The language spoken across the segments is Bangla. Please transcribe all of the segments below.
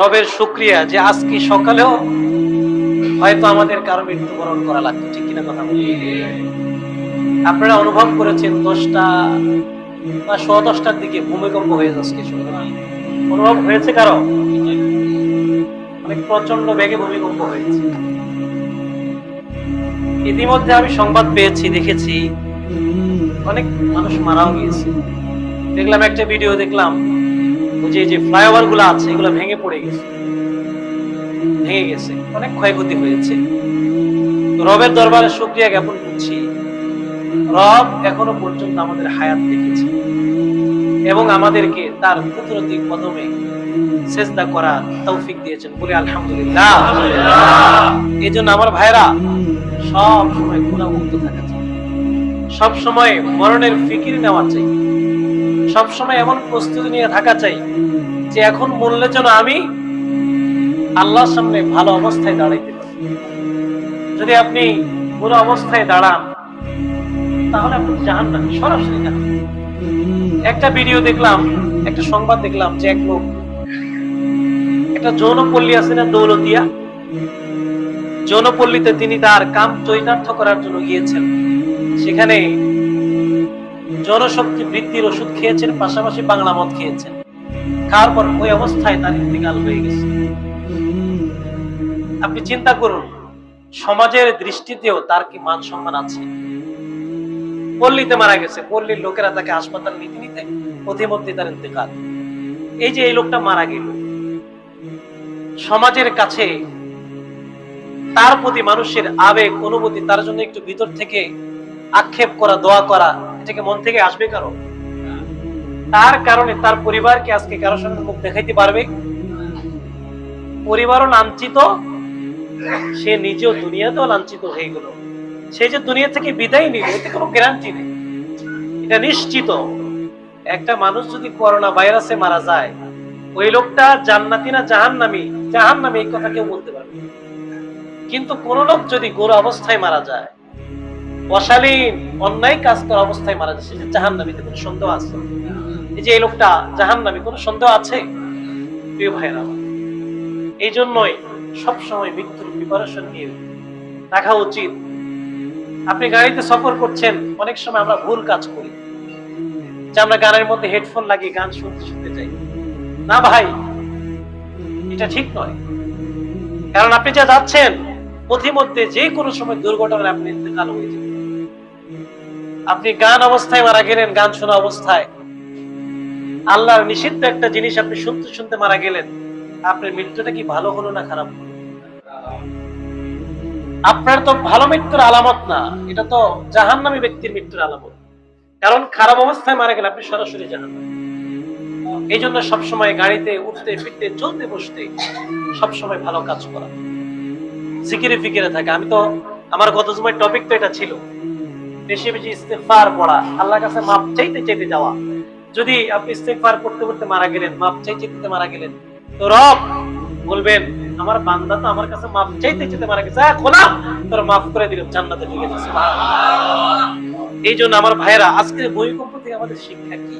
রবের শুক্রিয়া যে আজকে সকালেও হয়তো আমাদের কারও মৃত্যুবরণ করা লাগতো, ঠিক কিনা কথা বলি? আপনারা অনুভব করেছেন দশটা বা সোয়া দশটার দিকে ভূমিকম্প হয়ে যাচ্ছে অনুভব হয়েছে কারও? অনেক প্রচণ্ড বেগে ভূমিকম্প হয়েছে। ইতিমধ্যে আমি সংবাদ পেয়েছি, দেখেছি। অনেক মানুষ মারাও গিয়েছে। দেখলাম একটা ভিডিও, দেখলাম যে যে ফ্লাইওভারগুলো আছে, এগুলো ভেঙে পড়ে গেছে। ভেঙে গেছে। অনেক ক্ষয়ক্ষতি হয়েছে। রবের দরবারে শুক্রিয়া জ্ঞাপন করছি। রব এখনও পর্যন্ত আমাদের হায়াত দেখেছে এবং আমাদেরকে তার কুদরতি কদমে সেজদা করার তৌফিক দিয়েছেন। বলে আলহামদুলিল্লাহ। এই জন্য আমার ভাইরা সব সময় গুণামুক্ত থাকা চাই। সব সময় মরণের ফিকির নেওয়া চাই। সব সময় এমন প্রস্তুতি নিয়ে থাকা চাই যে এখন মরলে যেন আমি আল্লাহর সামনে ভালো অবস্থায় দাঁড়াইতে পারি। যদি আপনি পুরো অবস্থায় দাঁড়ান, তাহলে আপনি জাহান না সরাসরি জাহান একটা ভিডিও দেখলাম, একটা সংবাদ দেখলাম যে এক লোক, একটা যৌনপল্লী আছে না দৌলতিয়া? যৌনপল্লীতে তিনি তার কাম চৈতার্থ করার জন্য গিয়েছেন। সেখানে জনশক্তি বৃদ্ধির ওষুধ খেয়েছেন, পাশাপাশি বাংলা মদ খেয়েছেন। খাওয়ার পর ওই অবস্থায় তার ইন্তেকাল হয়ে গেছে। আপনি চিন্তা করুন, সমাজের দৃষ্টিতেও তার কি মান সম্মান আছে? পল্লীতে মারা গেছে, পল্লীর লোকেরা তাকে হাসপাতাল নিতে নিতে প্রতিমধ্যে তার ইন্তেকাল। এই যে এই লোকটা মারা গেল, সমাজের কাছে তার প্রতি মানুষের আবেগ, অনুভূতি, তার জন্য একটু ভিতর থেকে আক্ষেপ করা, দোয়া করা এটাকে মন থেকে আসবে কারও? তার কারণে তার পরিবারকে আজকে কারোর সঙ্গে মুখ দেখাইতে পারবে? পরিবারও লাঞ্ছিত, সে নিজেও দুনিয়াতেও লাঞ্ছিত হয়ে গেল। সে যে দুনিয়া থেকে বিদায় নিল এতে কোনো গ্যারান্টি নেই। এটা নিশ্চিত। একটা মানুষ যদি করোনা ভাইরাসে মারা যায়, ওই লোকটা জান্নাতি না জাহান্নামি? জাহান্নামি এই কথা কেউ বলতে পারবে কিন্তু কোন লোক যদি গোর অবস্থায় মারা যায় অশালীন, অন্যায় কাজ করা অবস্থায় মারা যাচ্ছে সে জাহান নামীতে কোনো সন্দেহ আছে? এই যে এই লোকটা জাহান নামী কোনো সন্দেহ আছে? প্রিয় ভাইরা আমার। এই জন্যই সবসময় মৃত্যুর প্রিপারেশন নিয়ে রাখা উচিত। আপনি গাড়িতে সফর করছেন, অনেক সময় আমরা ভুল কাজ করি। যে আমরা গানের মধ্যে হেডফোন লাগিয়ে গান শুনতে শুনতে যাই। না ভাই, এটা ঠিক নয়। কারণ আপনি যা যাচ্ছেন, পথিমধ্যে যে কোনো সময় দুর্ঘটনায় আপনি ইন্তেকাল হয়ে যাবেন। আপনি গান অবস্থায় মারা গেলেন, গান শোনা অবস্থায়। আল্লাহর নিষিদ্ধ একটা জিনিস আপনি শুনতে শুনতে মারা গেলেন। আপনার মৃত্যুটা কি ভালো হলো না খারাপ হলো? আপনার তো ভালো মৃত্যুর আলামত না, এটা তো জাহান্নামী ব্যক্তির মৃত্যুর আলামত। কারণ খারাপ অবস্থায় মারা গেলে আপনি সরাসরি জাহান্নামী। এই জন্য সবসময় গাড়িতে উঠতে, ফিরতে, চলতে, বসতে সবসময় ভালো কাজ করা। জিকিরে ফিকিরে থাকে। আমি তো, আমার গত সময় টপিক তো এটা ছিল। বেশি বেশি ইস্তেফার পড়া, আল্লাহর কাছে মাপ চাইতে চাইতে যাওয়া। যদি আপনি ইস্তেফার করতে করতে মারা গেলেন, মাপ চাইতে চাইতে মারা গেলেন, তো রব বলবেন, আমার বান্দা তো আমার কাছে মাপ চাইতে চাইতে মারা গেছে। খোলা, তোর মাফ করে দিলাম, জান্নাতে ঢুকে যাচ্ছে এই জন্য আমার ভাইয়েরা আজকের ভূমিকম্প থেকে আমাদের শিক্ষা কি?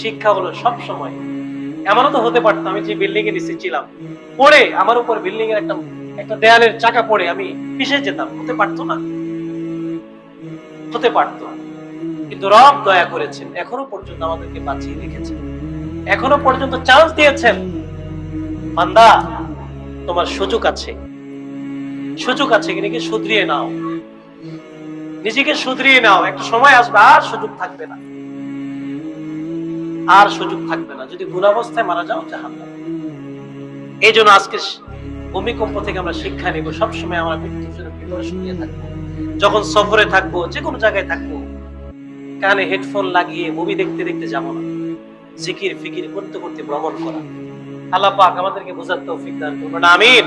শিক্ষা হলো সব সময়। এমনও তো হতে পারতো, আমি যে বিল্ডিং এ নিচে ছিলাম। পড়ে আমার উপর বিল্ডিং এর একটা একটা দেয়ালের চাকা পড়ে আমি পিছিয়ে যেতাম, হতে পারতো না? হতে পারতো। কিন্তু রব দয়া করেছেন, এখনও পর্যন্ত আমাদেরকে বাঁচিয়ে রেখেছেন। এখনও পর্যন্ত চান্স দিয়েছেন। বান্দা, তোমার সুযোগ আছে। সুযোগ আছে নিজেকে শুধরিয়ে নাও। নিজেকে শুধরিয়ে নাও। একটা সময় আসবে, আর সুযোগ থাকবে না। আর সুযোগ থাকবে না। যদি গুণাবস্থায় মারা যাও, জাহান্নাম। এই জন্য আজকে ভূমিকম্প থেকে আমরা শিক্ষা নিব। সবসময় আমরা মৃত্যুর জন্য প্রিপারেশন থাকব। যখন সফরে থাকব, যে কোনো জায়গায় থাকব, কানে হেডফোন লাগিয়ে মুভি দেখতে দেখতে যাব না। জিকির ফিকির করতে করতে ভ্রমণ করা। আল্লাহ পাক আমাদেরকে বোঝার তৌফিক দান করবেন আমিন।